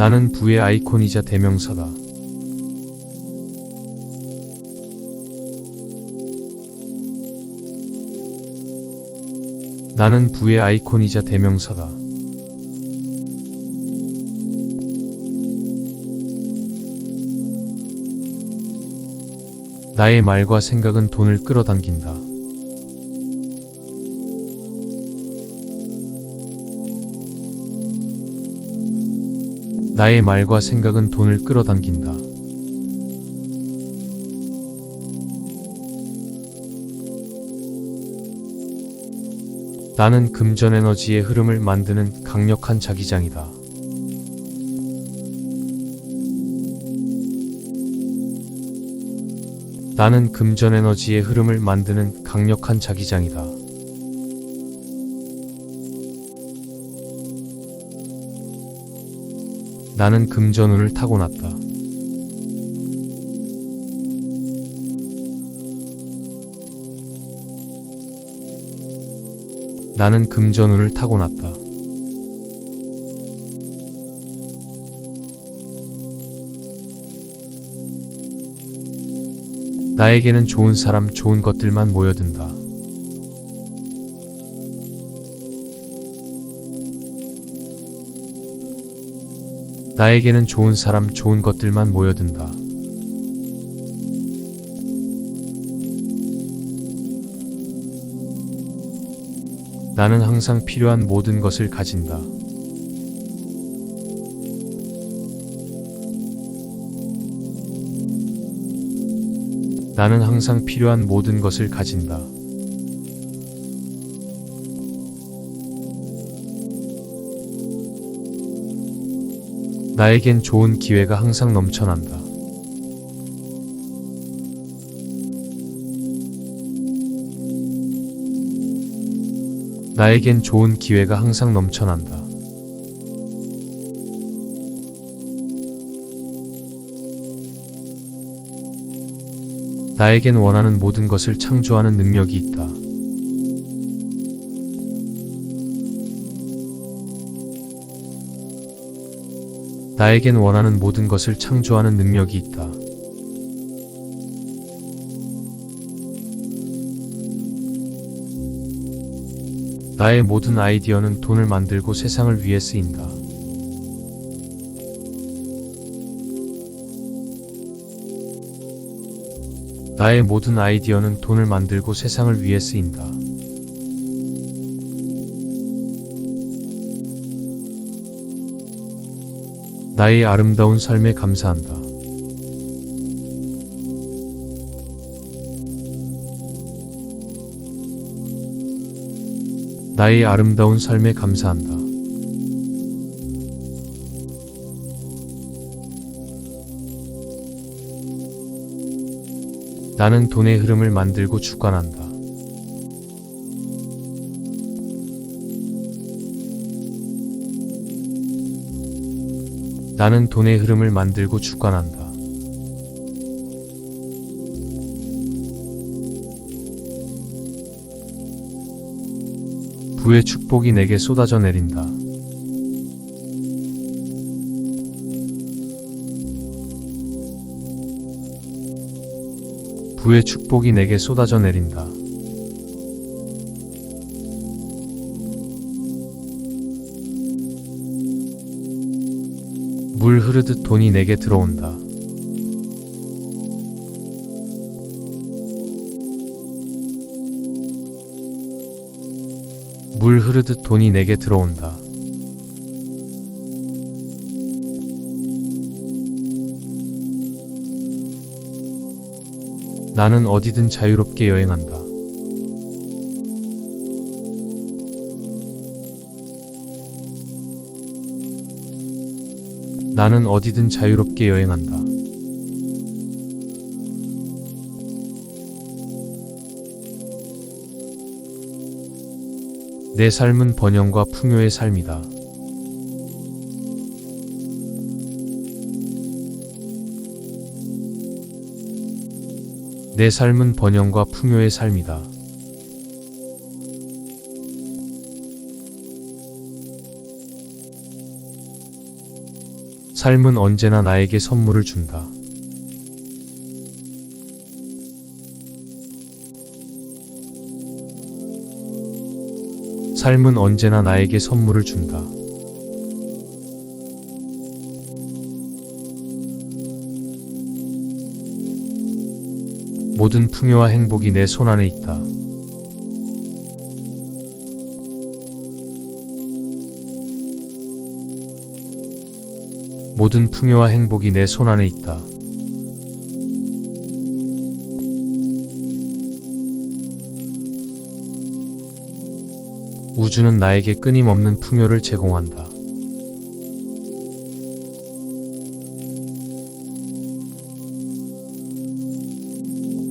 나는 부의 아이콘이자 대명사다. 나는 부의 아이콘이자 대명사다. 나의 말과 생각은 돈을 끌어당긴다. 나의 말과 생각은 돈을 끌어당긴다. 나는 금전 에너지의 흐름을 만드는 강력한 자기장이다. 나는 금전 에너지의 흐름을 만드는 강력한 자기장이다. 나는 금전운을 타고났다. 나는 금전운을 타고났다. 나에게는 좋은 사람, 좋은 것들만 모여든다. 나에게는 좋은 사람, 좋은 것들만 모여든다. 나는 항상 필요한 모든 것을 가진다. 나는 항상 필요한 모든 것을 가진다. 나에겐 좋은 기회가 항상 넘쳐난다. 나에겐 좋은 기회가 항상 넘쳐난다. 나에겐 원하는 모든 것을 창조하는 능력이 있다. 나에겐 원하는 모든 것을 창조하는 능력이 있다. 나의 모든 아이디어는 돈을 만들고 세상을 위해 쓰인다. 나의 모든 아이디어는 돈을 만들고 세상을 위해 쓰인다. 나의 아름다운 삶에 감사한다. 나의 아름다운 삶에 감사한다. 나는 돈의 흐름을 만들고 주관한다. 나는 돈의 흐름을 만들고 주관한다. 부의 축복이 내게 쏟아져 내린다. 부의 축복이 내게 쏟아져 내린다. 물 흐르듯 돈이 내게 들어온다. 물 흐르듯 돈이 내게 들어온다. 나는 어디든 자유롭게 여행한다. 나는 어디든 자유롭게 여행한다. 내 삶은 번영과 풍요의 삶이다. 내 삶은 번영과 풍요의 삶이다. 삶은 언제나 나에게 선물을 준다. 삶은 언제나 나에게 선물을 준다. 모든 풍요와 행복이 내 손안에 있다. 모든 풍요와 행복이 내 손안에 있다. 우주는 나에게 끊임없는 풍요를 제공한다.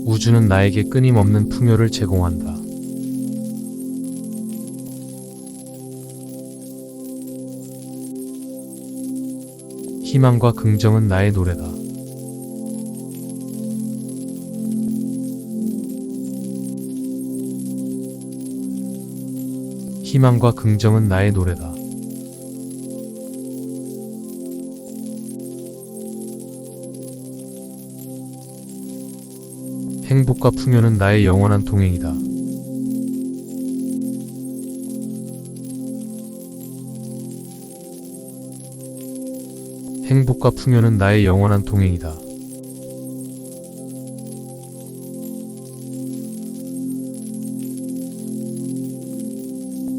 우주는 나에게 끊임없는 풍요를 제공한다. 희망과 긍정은 나의 노래다. 희망과 긍정은 나의 노래다. 행복과 풍요는 나의 영원한 동행이다. 행복과 풍요는 나의 영원한 동행이다.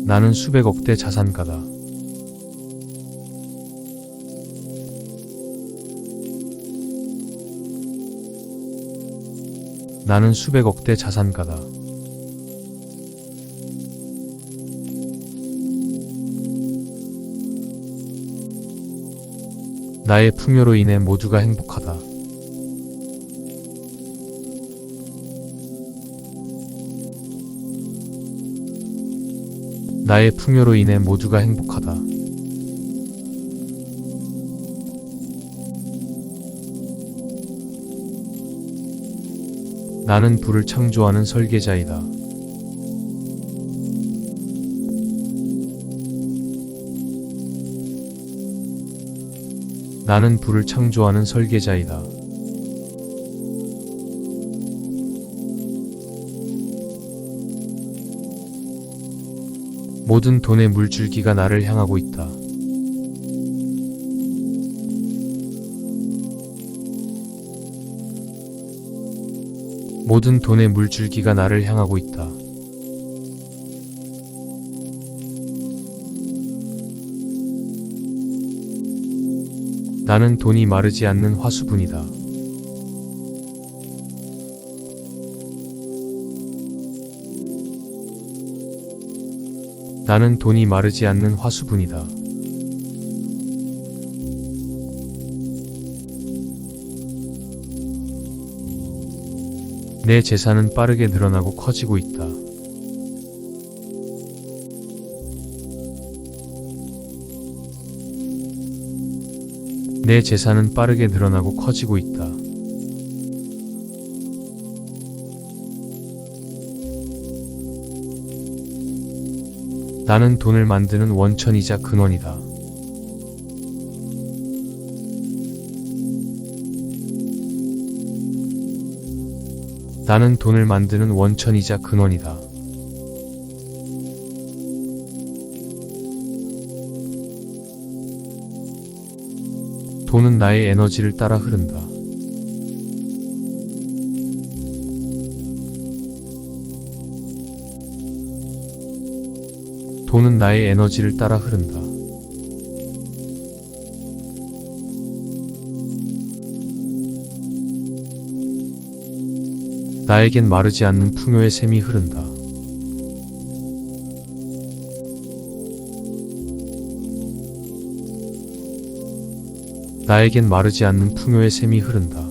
나는 수백억 대 자산가다. 나는 수백억 대 자산가다. 나의 풍요로 인해 모두가 행복하다. 나의 풍요로 인해 모두가 행복하다. 나는 불을 창조하는 설계자이다. 나는 불을 창조하는 설계자이다. 모든 돈의 물줄기가 나를 향하고 있다. 모든 돈의 물줄기가 나를 향하고 있다. 나는 돈이 마르지 않는 화수분이다. 나는 돈이 마르지 않는 화수분이다. 내 재산은 빠르게 늘어나고 커지고 있다. 내 재산은 빠르게 늘어나고 커지고 있다. 나는 돈을 만드는 원천이자 근원이다. 나는 돈을 만드는 원천이자 근원이다. 돈은 나의 에너지를 따라 흐른다. 돈은 나의 에너지를 따라 흐른다. 나에겐 마르지 않는 풍요의 샘이 흐른다. 나에겐 마르지 않는 풍요의 샘이 흐른다.